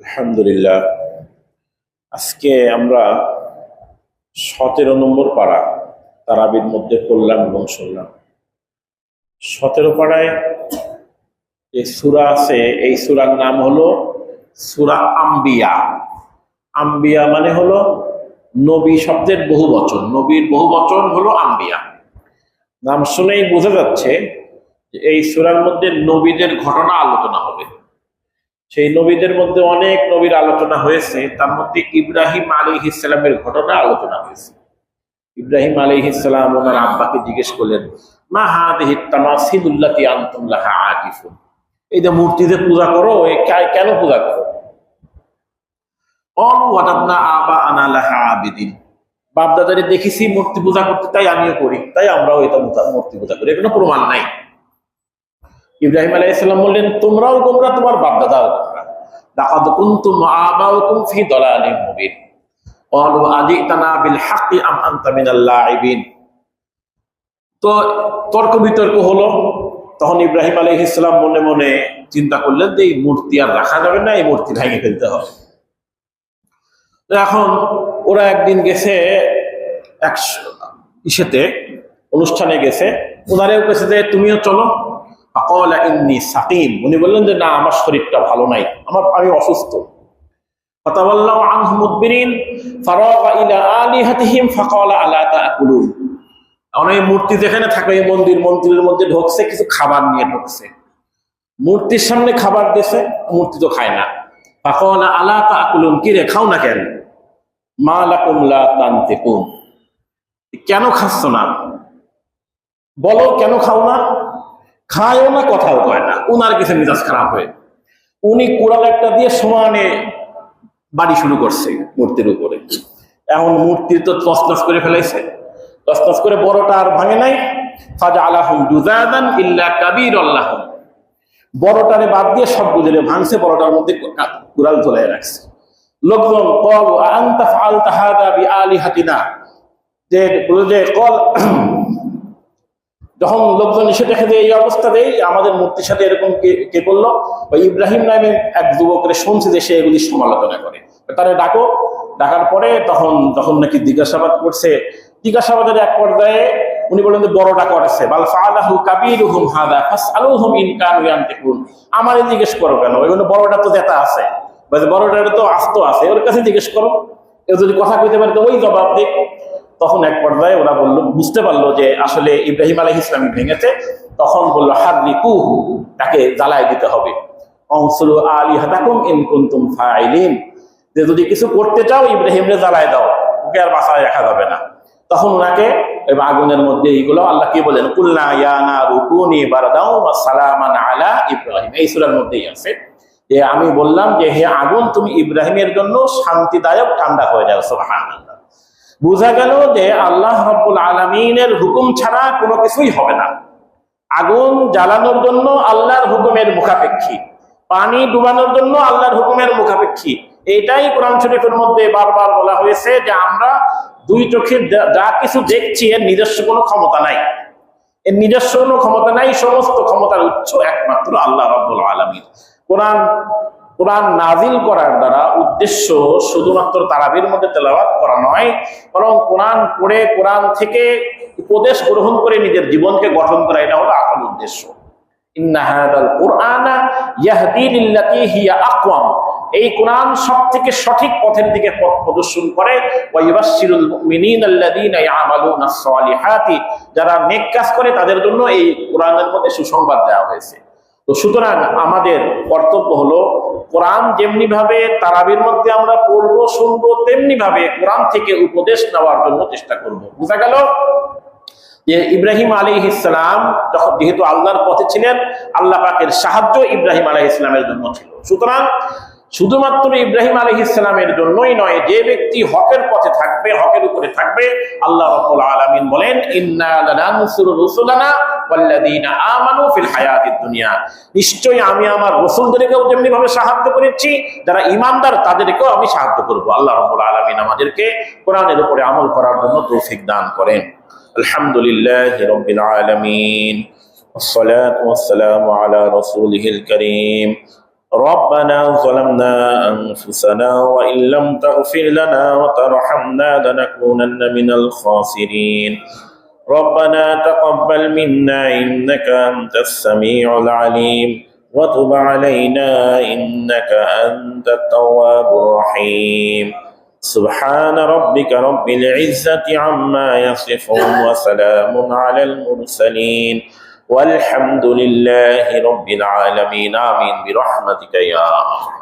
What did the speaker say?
আলহামদুলিল্লাহ, আজকে আমরা সতেরো নম্বর পাড়া তারাবির মধ্যে পড়লাম এবং শুনলাম। সতেরো পাড়ায় যে সুরা আছে, এই সুরার নাম হলো সুরা আম্বিয়া। আম্বিয়া মানে হলো নবী শব্দের বহু বচন, নবীর বহু বচন হলো আম্বিয়া। নাম শুনেই বোঝা যাচ্ছে এই সুরার মধ্যে নবীদের ঘটনা আলোচনা হবে। সেই নবীদের মধ্যে অনেক নবীর আলোচনা হয়েছে, তার মধ্যে ইব্রাহিম আলী ইসলামের ঘটনা আলোচনা হয়েছে। ইব্রাহিম আলী ইসলাম ওনার আব্বাকে জিজ্ঞেস করলেন, মা হাদিহি তামাসিদুল্লাতি আনতুল্লাহ আকিফুন? এই যে মূর্তিতে পূজা করো, এ কেন পূজা করো? অন ওয়াদাবনা আবা আনালাহা আবিদিন। বাপদাদারে দেখেছি মূর্তি পূজা করতে, তাই আমিও করি, তাই আমরাও এটা মূর্তি- মূর্তি পূজা করি। এর কোনো প্রমাণ নাই। ইব্রাহিম আলাইহিসসালাম বললেন, তোমরাও গোমরা, তোমার বাপদাদাও গোমরা। তো তর্ক বিতর্ক হলো। তখন ইব্রাহিম মনে মনে চিন্তা যে, এই মূর্তি আর রাখা যাবে না, এই মূর্তি ভেঙে ফেলতে হবে। এখন ওরা একদিন গেছে এক ইসেতে, অনুষ্ঠানে গেছে। ওনারেও গেছে যে, তুমিও চলো। উনি বললেন যে, না, আমার শরীরটা ভালো নাই। আমার আমি অসুস্থ। অনেক মূর্তি যেখানে মন্দির, মন্দিরের মধ্যে কিছু খাবার নিয়ে ঢুকছে। মূর্তির সামনে খাবার দিয়েছে, মূর্তি তো খায় না। ফাকালা আলা তাকুলুন কি রে, খাও না কেন? মা কেন খাচ্ছ না? বলো, কেন খাও না? খায়ও না, কথাও কয় না। উনার কিছু মেজাজ খারাপ হয়ে। উনি কোড়াল একটা দিয়ে সমানে বাড়ি শুরু করছে মূর্তির উপরে। এখন মূর্তি তো তসনস করে ফেলাইছে। তসনস করে বড়টা আর ভাঙে নাই। ফাজা আলাহুম দুজাদান ইল্লা কাবির আল্লাহম বড়টারে বাদ দিয়ে সব বুঝলে ভাঙছে, বড়টার মধ্যে কুড়াল ঝোলাই রাখছে। লোকজন কল, আন্তা ফাল তাহাদা বি আলি হাতিনা যে, কল যখন লোকজন এসে দেখে যে এই অবস্থা দেই আমাদের মূর্তির সাথে এরকম কে করল ইব্রাহিম নামে এক যুবকের শুনছে যে সে এগুলি সমালোচনা করে। তারা ডাকো। ডাকার পরে তখন তখন নাকি জিজ্ঞাসাবাদ করছে, জিজ্ঞাসাবাদের এক পর্যায়ে উনি বললেন যে বড়টা করেছে বাল ফালাহু কাবিরুহুম হাদা ফাসআলুহুম ইন কানু ইয়ান্তিকুন। আমারে জিজ্ঞেস করো কেন? ওইগুলো বড়টা তো জেতা আছে। বড়টার তো আস্ত আছে। ওর কাছে জিজ্ঞেস করো। কেউ যদি কথা কইতে পারে তো ওই জবাব দিক তখন এক পর্যায়ে ওরা বলল, বুঝতে পারল যে আসলে ইব্রাহিম আলহ ইসলামী ভেঙেছে, তখন বলল হাদি কুহু তাকে জ্বালায় দিতে হবে। অংসুল আলী হাতাকুম ইন কুন্তুম ফাইলিন যে যদি কিছু করতে চাও, ইব্রাহিমরে জ্বালায় দাও, ওকে আর বাসায় রাখা যাবে না। তখন ওনাকে আগুনের মধ্যে এইগুলো আল্লাহ কি বলেন, কুল্লা ইয়ানা রুকুনি বারদাও সালামান আলা ইব্রাহিম এই সূরার মধ্যেই আছে। যে আমি বললাম যে, হে আগুন, তুমি ইব্রাহিমের জন্য শান্তিদায়ক ঠান্ডা হয়ে যাও সুবহানাল্লাহ। বোঝা গেল যে আল্লাহ রব্বুল আলমিনের হুকুম ছাড়া কোনো কিছুই হবে না। আগুন জ্বালানোর জন্য আল্লাহর হুকুমের মুখাপেক্ষী। পানি ডুবানোর জন্য আল্লাহর হুকুমের মুখাপেক্ষী। এটাই কোরআন শরীফের মধ্যে বারবার বলা হয়েছে যে আমরা দুই চোখে যা- যা কিছু দেখছি, এর নিজস্ব কোনো ক্ষমতা নাই। এর নিজস্ব কোনো ক্ষমতা নাই, সমস্ত ক্ষমতার উৎস একমাত্র আল্লাহ রব্বুল আলমীর কোরআন কোরআন নাজিল করার দ্বারা উদ্দেশ্য শুধুমাত্র তারাবির মধ্যে তেলাওয়াত করা নয়, বরং কোরআন পড়ে, কোরআন থেকে উপদেশ গ্রহণ করে নিজের জীবনকে গঠন করা, এটা হলো আসল উদ্দেশ্য। এই কোরআন সব থেকে সঠিক পথের দিকে পথ প্রদর্শন করে যারা নেক কাজ করে, তাদের জন্য এই কোরআনের মধ্যে সুসংবাদ দেওয়া হয়েছে। তো সুতরাং আমাদের কর্তব্য হলো কোরআন যেমনি ভাবে তারাবির মধ্যে আমরা পড়ব, শুনব তেমনি ভাবে কোরআন থেকে উপদেশ নেওয়ার জন্য চেষ্টা করব। বোঝা গেল? যে ইব্রাহিম আলী ইসলাম যখন যেহেতু আল্লাহর পথে ছিলেন, আল্লাহ পাকের সাহায্য ইব্রাহিম আলী ইসলামের জন্য ছিল। সুতরাং শুধুমাত্র ইব্রাহিম আলী ইসলামের জন্যই নয় যে ব্যক্তি হকের পথে থাকবে হকের উপরে থাকবে আল্লাহ রব্বুল আলামিন বলেন ইন্না লানানসুরু রুসুলানা ওয়াল্লাযীনা আমানু ফিল হায়াতিদ দুনিয়া নিশ্চয়ই আমি আমার রসুলদেরকেও যেমনি ভাবে সাহায্য করেছি যারা ইমানদার তাদেরকেও আমি সাহায্য করব আল্লাহ রব্বুল আলামিন আমাদেরকে কোরআনের উপরে আমল করার জন্য তৌফিক দান করেন আলহামদুলিল্লাহ রব্বিল আলামিন والصلاة والسلام على رسوله الكريم ربنا ظلمنا أنفسنا وإن لم تغفر لنا وترحمنا لنكونن من الخاسرين. ربنا تقبل منا إنك أنت السميع العليم. وتب علينا إنك أنت التواب الرحيم. سبحان ربك رب العزة عما يصفون وسلام على المرسلين. والحمد لله رب العالمين. آمين. برحمتك يا أرحم